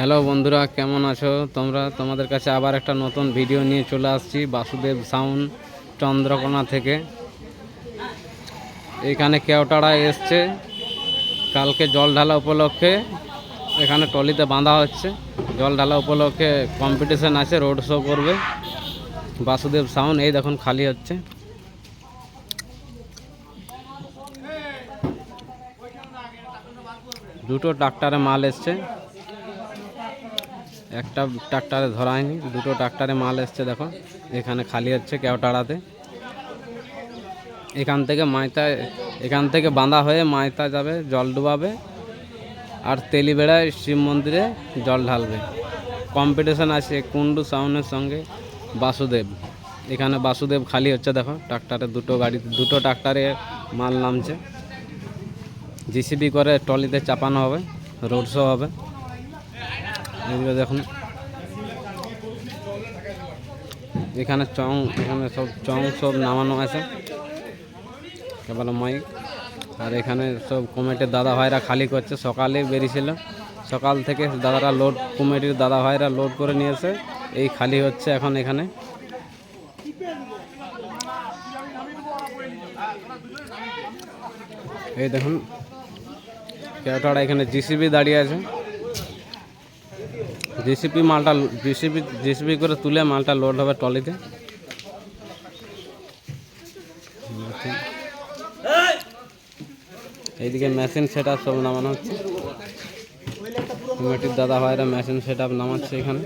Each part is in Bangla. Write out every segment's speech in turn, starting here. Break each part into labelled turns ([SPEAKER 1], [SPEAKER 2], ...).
[SPEAKER 1] হ্যালো বন্ধুরা, কেমন আছো? তোমরা, তোমাদের কাছে আবার একটা নতুন ভিডিও নিয়ে চলে আসছি, বাসুদেব সাউন্ড চন্দ্রকোনা থেকে। এখানে কেওটাড়া এসছে, কালকে জল ঢালা উপলক্ষে এখানে টলিতে বাঁধা হচ্ছে। জল ঢালা উপলক্ষে কম্পিটিশন আছে রোড শো করবে। বাসুদেব সাউন্ড এই দেখুন, খালি হচ্ছে। দুটো ট্রাক্টারে মাল এসছে। একটা ট্রাক্টারে ধরা হয়নি, দুটো ট্রাক্টারে মাল এসছে দেখো, এখানে খালি হচ্ছে কেওটাড়াতে এখান থেকে মাইতা, এখান থেকে বাঁধা হয়ে মাইতা যাবে, জল ডুবাবে, আর তেলিবেড়ায় শিব মন্দিরে জল ঢালবে। কম্পিটিশন আছে কুন্ডু সাউনের সঙ্গে বাসুদেব। এখানে বাসুদেব খালি হচ্ছে দেখো, ট্রাক্টারে দুটো গাড়ি, দুটো ট্রাক্টারে মাল নামছে। জিসিবি করে টলিতে চাপানো হবে, রোড শো হবে। এগুলো দেখুন। এখানে চং, এখানে সব চং সব নামানো আছে। কেবল মাইক। আর এখানে সব কমিটির দাদা ভাইরা খালি করছে। সকালে বেরিয়েছিল। সকাল থেকে দাদারা লোড কমিটির দাদা ভাইরা লোড করে নিয়েছে। এই খালি হচ্ছে এখন এখানে। এই দেখুন। কেওটাড়া এখানে জিসিবি দাঁড়িয়ে আছে। জেসিপি মালটা জেসিপি জেসিপি করে তুলে মালটা লোড হবে টলিতে এইদিকে মেশিন সেট আপ সব নামানো হচ্ছে। কমিটির দাদা ভাইরা মেশিন সেট আপ নামাচ্ছে এখানে।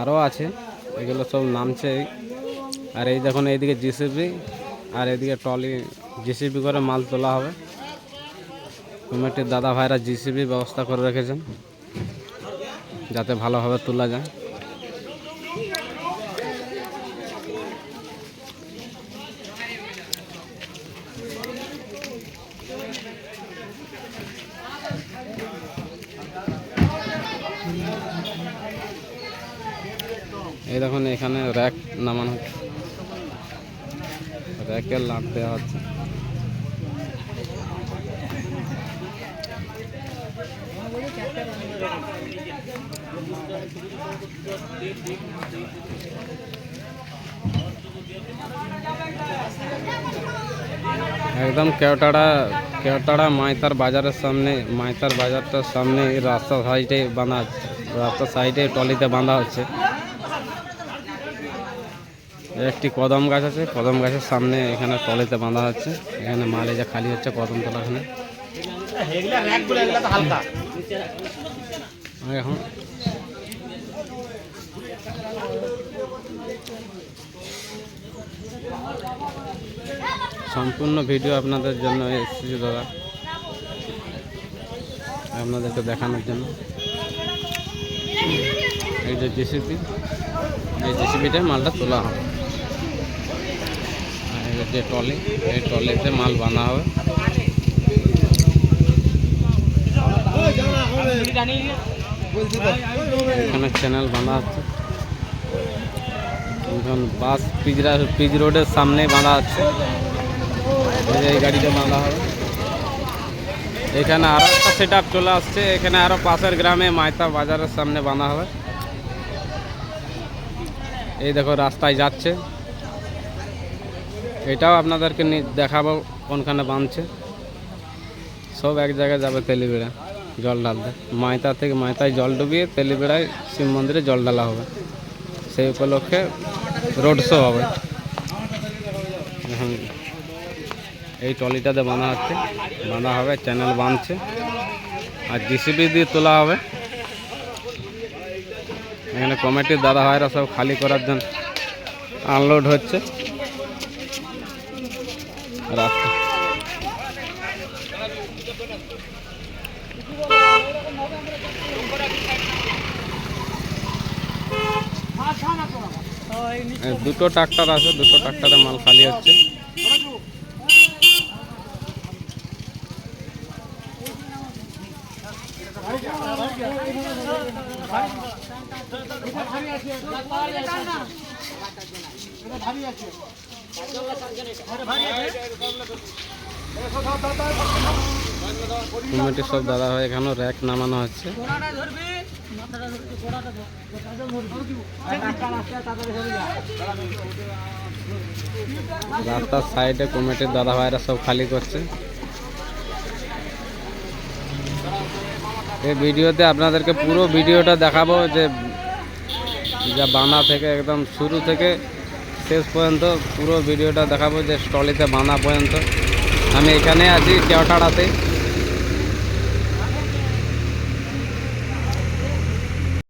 [SPEAKER 1] আরও আছে, এগুলো সব নামছে। আর এই দেখুন, এইদিকে জিসিপি আর এইদিকে টলি জিসিপি করে মাল তোলা হবে। কমিটির দাদা ভাইরা জিসিবি ব্যবস্থা করে রেখেছেন। যাতে ভালোভাবে তোলা যায়। এই দেখুন এখানে র্যাক নামানো হচ্ছে। র্যাকের লাভ দেওয়া হচ্ছে। একদম কেওটাড়া কেওটাড়া মাইতার বাজারের সামনে মাইতার বাজারটার সামনে রাস্তা সাইডে বাঁধা রাস্তার সাইডে টলিতে বাঁধা হচ্ছে। একটি কদম গাছ আছে কদম গাছের সামনে এখানে টলিতে বাঁধা হচ্ছে এখানে মাল এই যে খালি হচ্ছে কদম তলা এখানে এখন সম্পূর্ণ ভিডিও আপনাদের জন্য এসেছি দাদা। আপনাদেরকে দেখানোর জন্য। এই যে জেসিপি, এই জেসিপিতে মালটা তোলা হবে। যে টলি এই টলিতে মাল বানা হবে। এখানে চ্যানেল বাঁধা হচ্ছে এখন বাস পিজরা পিজ রোডের সামনে বাঁধা আছে। এই গাড়িতে বাঁধা হবে। এখানে আরও একটা সেট চলে আসছে। এখানে আরও পাশের গ্রামে মাইতা বাজারের সামনে বাঁধা হবে। এই দেখো রাস্তায় যাচ্ছে। এটাও আপনাদেরকে দেখাবো কোনখানে বাঁধছে। সব এক জায়গায় যাবে তেলিবেড়া জল ঢালতে। মাইতা থেকে মাইতায় জল ডুবিয়ে তেলিবেড়ায় শিব মন্দিরে জল ঢালা হবে। সেই উপলক্ষে রোড শো হবে। এই ট্রলিটাতে বাঁধা হচ্ছে। বাঁধা হবে চ্যানেল বাঁধছে। আর জিসিবি দিয়ে তোলা হবে। এখানে কমিটির দাদা ভাইরা সব খালি করার জন্য আনলোড হচ্ছে। রাস্তা দুটো ট্রাক্টর আছে, দুটো ট্রাক্টরে মাল খালি হচ্ছে। সব দাদা হয় এখানে র্যাক নামানো হচ্ছে। রাস্তার সাইডে কমিটির দাদা ভাইরা সব খালি করছে। এই ভিডিওতে আপনাদেরকে পুরো ভিডিওটা দেখাবো যে যা বানা থেকে একদম শুরু থেকে শেষ পর্যন্ত পুরো ভিডিওটা দেখাবো যে স্টলিতে বানা পর্যন্ত। আমি এখানে আছি কেওটাড়াতে